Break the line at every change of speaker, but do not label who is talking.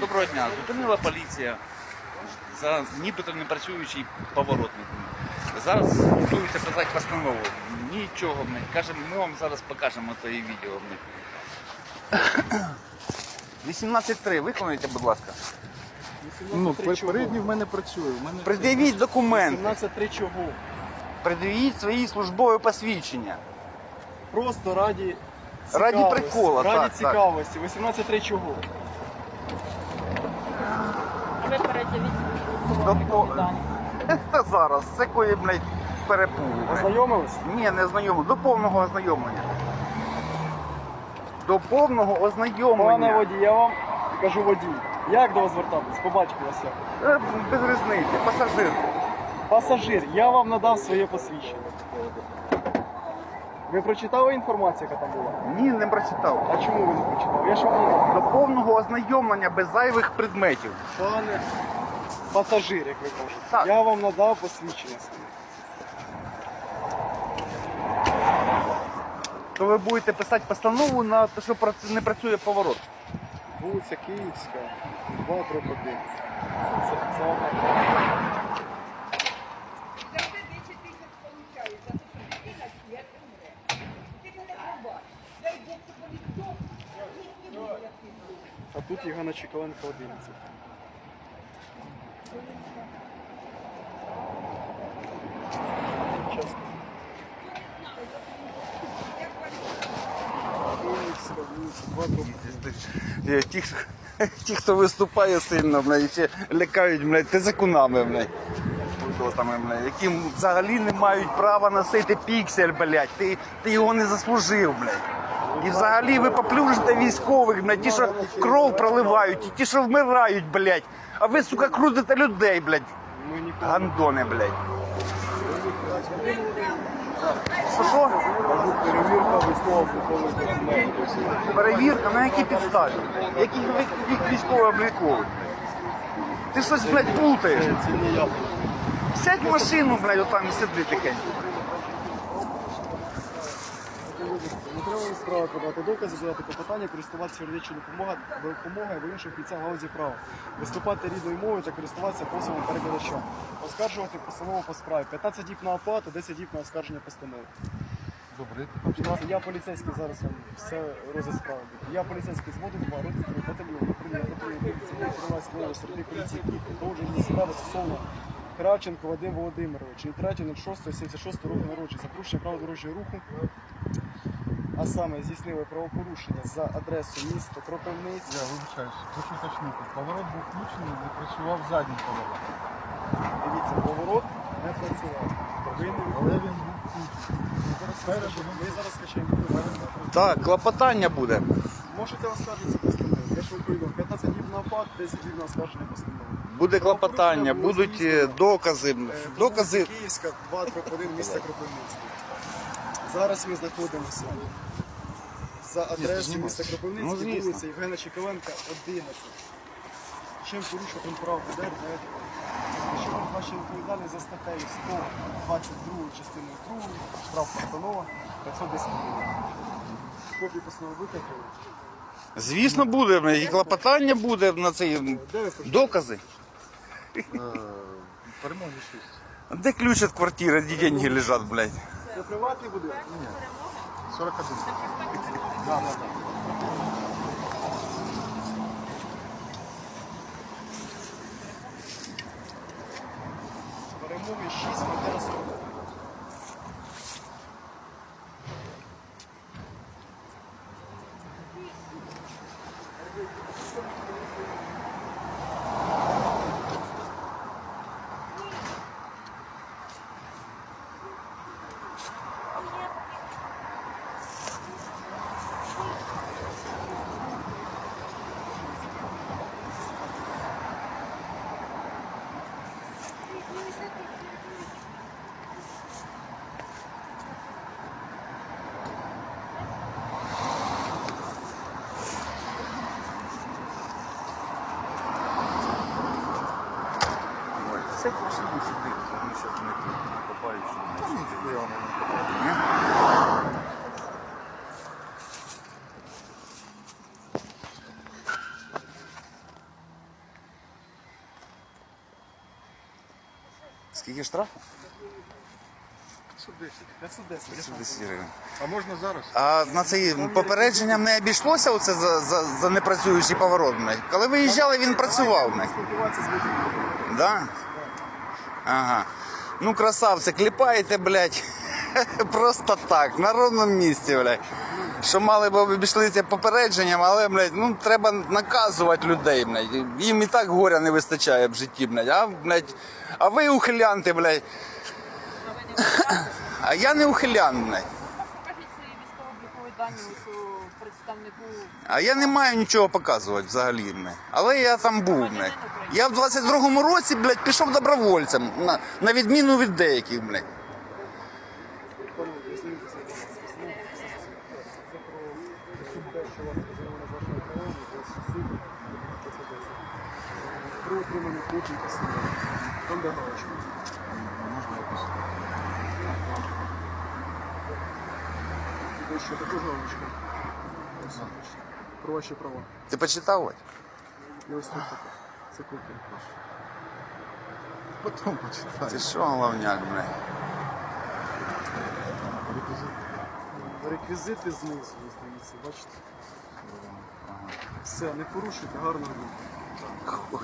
Доброго дня. Зупинила поліція за нібито непрацюючий поворотник. Зараз готуються писати постанову. Нічого, блядь. Каже, ми вам зараз покажемо твоє відео. 18.3, виконуйте, будь ласка.
Ну, передній в мене працює. В мене
Придивіть документи,
17.3 чого?
придивіть свої службові посвідчення.
Просто раді
Раді
цікавості.
прикола,
Раді
так, так.
цікавості. 18.3 чого?
Тобто-. Зараз, це коли, блядь, перепугу.
Ознайомились?
Ні, не ознайомлення. До повного ознайомлення. До повного
Пане
ознайомлення.
водій, я вам кажу водій. Як до вас звертатись? Побачите вас як.
Е, Без різниці, пасажир.
Пасажир, я вам надав своє посвідчення. Ви прочитали інформацію, яка там була?
Ні, не прочитав.
А чому ви не прочитали? Я ж вам.
До повного ознайомлення без зайвих предметів.
Пане пасажир, як ви кажете.
Так.
Я вам надав посвідчення.
То ви будете писати постанову на те, що прац- не працює поворот.
Вулиця Київська, 2 дробь 1. Це, це одна.
Завжди 10 тисяч получають, за те, що дитина смерть умре. Ти мене пробач. Дай Бог, щоб вони здох, їх не буде, як ти здох.
А тут Єгана Чекаленко 11. Час. Київська вулиця, 2 дробь 1.
Е, Ті, ті, хто виступає сильно, блядь, ще лякають, блядь, блядь. Удотами, блядь, які взагалі не мають права носити піксель, блядь. Ти, ти його не заслужив, блядь. І взагалі ви поплюжите військових, блядь, ті, що кров проливають, і ті, що вмирають, блядь. А ви, сука, крутите людей, блядь. Гандони, блядь. Що що?
Перевірка військово-облікових.
Перевірка на якій підставі? Яких ви- військово облікових? Ти щось, блядь, плутаєш. Сядь в машину, блядь, отам і сиди тихенько.
Треба справи подати докази, задати попитання, користуватися юридичною допомогою, або інших бійця галузі права, виступати рідною мовою та користуватися послугами перекладача, оскаржувати постанову по справі, 15 діб на оплату, 10 діб на оскарження постанови.
Добре,
Я поліцейський зараз вам все розгляд справи. Я поліцейський з воду 2, роти 3, батальйон, управління патрульної поліції, Кривась, Волос, серед поліції, проводження справи стосовно Кравченко Вадим Володимирович, від 3.06, 76 року народження, за порушення правил дорожнього руху, а саме здійснили правопорушення за адресою міста Кропивниця.
Я вибачаюсь, хочу уточнити. Поворот був включений, не працював задній поворот.
Дивіться, поворот не працював. Ви не
Але він був включений.
Спереду, ми зараз скачаємо.
Так, клопотання буде.
Можете оскаржитися постанову. Я ж вам повідомив, 15 днів на оплату, 10 днів на оскарження постанови.
Буде клопотання, будуть е, докази.
Е,
Докази.
Київська, 2 1 міста Кропивницький. Зараз ми знаходимося за адресою міста
Ну,
Кропивницький,
звісно.
вулиця Євгена Чекаленка, 11. Чим порушив він право ПДР, знаєте? Що він бачив відповідальність за статтею 122 частиною 2, штраф постанова 510 гривень. Копію постанови викликали.
Звісно, буде. І клопотання буде на цей
Де ви
докази.
Перемоги 6.
Де ключ від квартири, де деньги лежать, блядь?
Це приватний будинок?
41.
Да, да, да. Перемоги 6 на 40.
80? 89, вони зараз не копають. Та ніхуя вони не копають. Ні? Скільки штрафу?
510.
гривень.
А можна зараз?
А на це попередження не обійшлося оце за, за, за непрацюючий поворот. блядь? Коли виїжджали, він працював. блядь. Да? Ага. Ну, красавці, кліпаєте, блядь. Просто так, на ровному місці, блядь. Що мали б обійшли це попередженням, але, блядь, ну треба наказувати людей, блядь. Їм і так горя не вистачає в житті, блядь. А, блядь, а ви ухилянти, блядь. А я не ухилян, блядь.
Покажіть свої військово-облікові дані представнику.
А я не маю нічого показувати взагалі. Але я там був. Я в 22-му році, блядь, пішов добровольцем, на, на відміну від деяких, блядь.
Про отримання копій посилання. Там де галочка. Ще також галочка. Про ваші права.
Ти почитав? Вадь?
І ось тут таке. Це копія.
Потім почитаю.
Ти що, головняк, бля?
Реквізити знизу, здається, бачите? Все, не порушуйте, гарного дня.